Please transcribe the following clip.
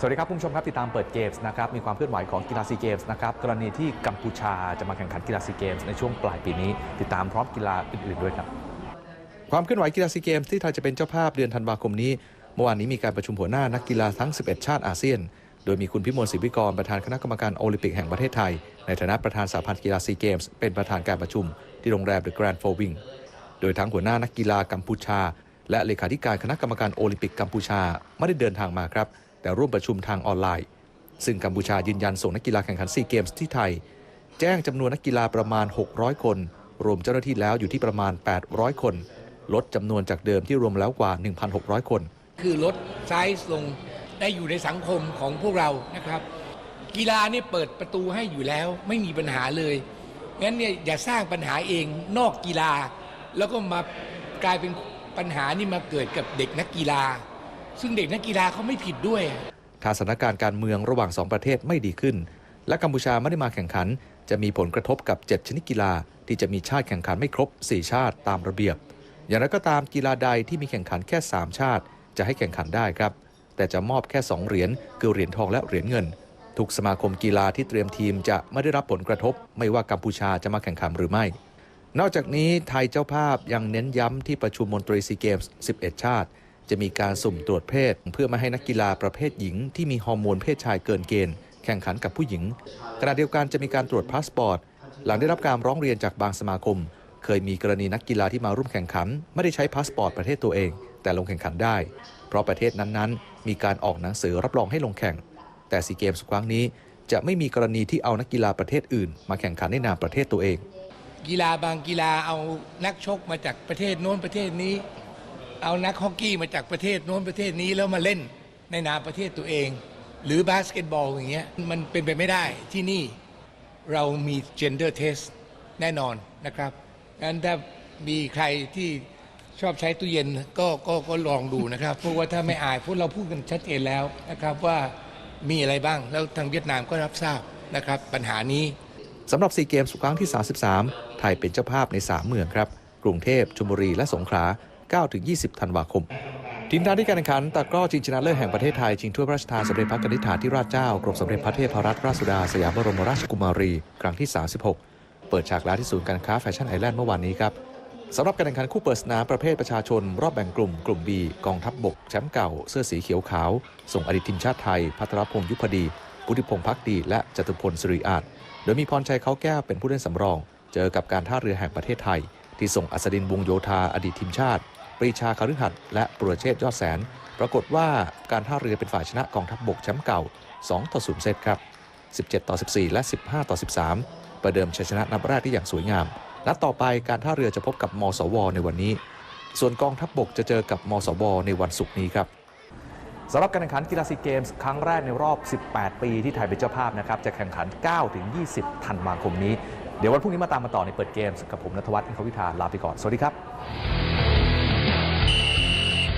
สวัสดีครับคุณผู้ชมครับติดตามเปิดเกมส์นะครับมีความเคลื่อนไหวของกีฬาซีเกมส์นะครับกรณีที่กัมพูชาจะมาแข่งขันกีฬาซีเกมส์ในช่วงปลายปีนี้ ติดตามพร้อมกีฬาอื่นๆด้วยครับ ความเคลื่อนไหวกีฬาซีเกมส์ที่ไทยจะเป็นเจ้าภาพเดือนธันวาคมนี้เมื่อวานนี้มีการประชุมหัวหน้านักกีฬาทั้ง 11 ชาติอาเซียน โดยมีคุณพิมลศิวิกรประธานคณะกรรมการโอลิมปิกแห่งประเทศไทย ในฐานะประธานสหพันธ์กีฬาซีเกมส์เป็นประธานการประชุม ที่โรงแรมเดอะแกรนด์โฟวิงโดยทั้งหัวหน้านักกีฬากัมพูชา และเลขาธิการคณะกรรมการโอลิมปิกกัมพูชาไม่ได้เดินทางมาครับ แต่ร่วมประชุมทางออนไลน์ ซึ่งกัมพูชายืนยันส่งนักกีฬาแข่งขันซีเกมส์ที่ไทย แจ้งจำนวนนักกีฬาประมาณ 600 คน รวมเจ้าหน้าที่แล้วอยู่ที่ประมาณ 800 คน ลดจำนวนจากเดิมที่รวมแล้วกว่า 1,600 คน คือลดไซส์ลงได้อยู่ในสังคมของพวกเรานะครับ กีฬานี่เปิดประตูให้อยู่แล้วไม่มีปัญหาเลยงั้นเนี่ยอย่าสร้างปัญหาเองนอกกีฬา แล้วก็มากลายเป็นปัญหานี่มาเกิดกับเด็กนักกีฬา ซึ่งเด็กนักกีฬาเขาไม่ผิดด้วย ถ้าสถานการณ์การเมืองระหว่างสองประเทศไม่ดีขึ้น และกัมพูชาไม่ได้มาแข่งขัน จะมีผลกระทบกับ 7 ชนิดกีฬา ที่จะมีชาติแข่งขันไม่ครบ 4 ชาติตามระเบียบ อย่างไรก็ตามกีฬาใดที่มีแข่งขันแค่ 3 ชาติ จะให้แข่งขันได้ครับ แต่จะมอบแค่ 2 เหรียญคือเหรียญทองและเหรียญเงิน ทุกสมาคมกีฬาที่เตรียมทีมจะไม่ได้รับผลกระทบ ไม่ว่ากัมพูชาจะมาแข่งขันหรือไม่ นอกจากนี้ไทยเจ้าภาพยังเน้นย้ำที่ประชุมมนตรีซีเกมส์ 11 ชาติ จะมีการสุ่มตรวจเพศ เพื่อไม่ให้นักกีฬาประเภทหญิง ที่มีฮอร์โมนเพศชายเกินเกณฑ์แข่งขันกับผู้หญิงขณะเดียวกันจะมีการตรวจพาสปอร์ต หลังได้รับการร้องเรียนจากบางสมาคม เคยมีกรณีนักกีฬาที่มาร่วมแข่งขัน ไม่ได้ใช้พาสปอร์ตประเทศตัวเอง แต่ลงแข่งขันได้ เพราะประเทศนั้นๆ มีการออกหนังสือรับรองให้ลงแข่ง แต่ซีเกมส์ครั้งนี้ จะไม่มีกรณีที่เอานักกีฬาประเทศอื่น มาแข่งขันในนามประเทศตัวเอง กีฬาบางกีฬาเอานักชกมาจากประเทศโน้นประเทศนี้ เอานักฮอกกี้มาจากประเทศโน้นประเทศนี้แล้วมาเล่นในนามประเทศตัวเอง หรือบาสเกตบอลอย่างเงี้ยมันเป็นไปไม่ได้ที่นี่เรามี gender test แน่นอนนะครับงั้นถ้ามีใครที่ชอบใช้ตู้เย็นก็ก็ก็ลองดูนะครับ เพราะว่าถ้าไม่อายพวกเราพูดกันชัดเจนแล้วนะครับว่ามีอะไรบ้างแล้วทางเวียดนามก็รับทราบนะครับ ปัญหานี้สำหรับซีเกมส์ครั้งที่ 33 ไทยเป็นเจ้าภาพใน 3 เมืองครับ กรุงเทพชลบุรีและสงขลา 9-20 ธันวาคม ทีมทางที่การแข่งขันตะกร้อชิงชนะเลิศแห่งประเทศไทย ชิงถ้วยพระราชทานสมเด็จพระกนิษฐาธิราชเจ้ากรมสมเด็จพระเทพรัตนราชสุดา สยามบรมราชกุมารี ครั้งที่ 36 เปิดฉากแล้วที่ศูนย์การค้าแฟชั่นไอแลนด์เมื่อวานนี้ครับสำหรับการแข่งขันคู่เปิดสนามประเภทประชาชน รอบแบ่งกลุ่มกลุ่ม B กองทัพบบกแชมป์เก่า เสื้อสีเขียวขาว ส่งอดีตทีมชาติไทย พัทรพงษ์ยุพดีพุทธิพงษ์พักดี และจตุพลสิริอาจโดยมีพรชัยเขาแก้วเป็นผู้เล่นสำรอง เจอกับการท่าเรือแห่งประเทศไทย ที่ส่งอัศดินวงโยธาอดีตทีมชาติ ปรีชาคฤหัสและปรเชษฐ์ยอดแสน ปรากฏว่าการท่าเรือเป็นฝ่ายชนะกองทัพบบกแชมป์เก่า 2 ต่อ 0 เซตครับ 17 ต่อ 14 และ 15 ต่อ 13 ประเดิมชัยชนะนัดแรกได้อย่างสวยงาม นัดต่อไปการท่าเรือจะพบกับมสว ในวันนี้ ส่วนกองทัพบบกจะเจอกับมสว ในวันศุกร์นี้ครับสำหรับการแข่งขันกีฬาซีเกมส์ครั้งแรกในรอบ 18 ปีที่ไทยเป็นเจ้าภาพนะครับ จะแข่งขัน 9-20 ธันวาคมนี้ เดี๋ยววันพรุ่งนี้มาตามมาต่อในเปิดเกมกับผมนัทวัฒน์อินทวิทาลาไปก่อน สวัสดีครับ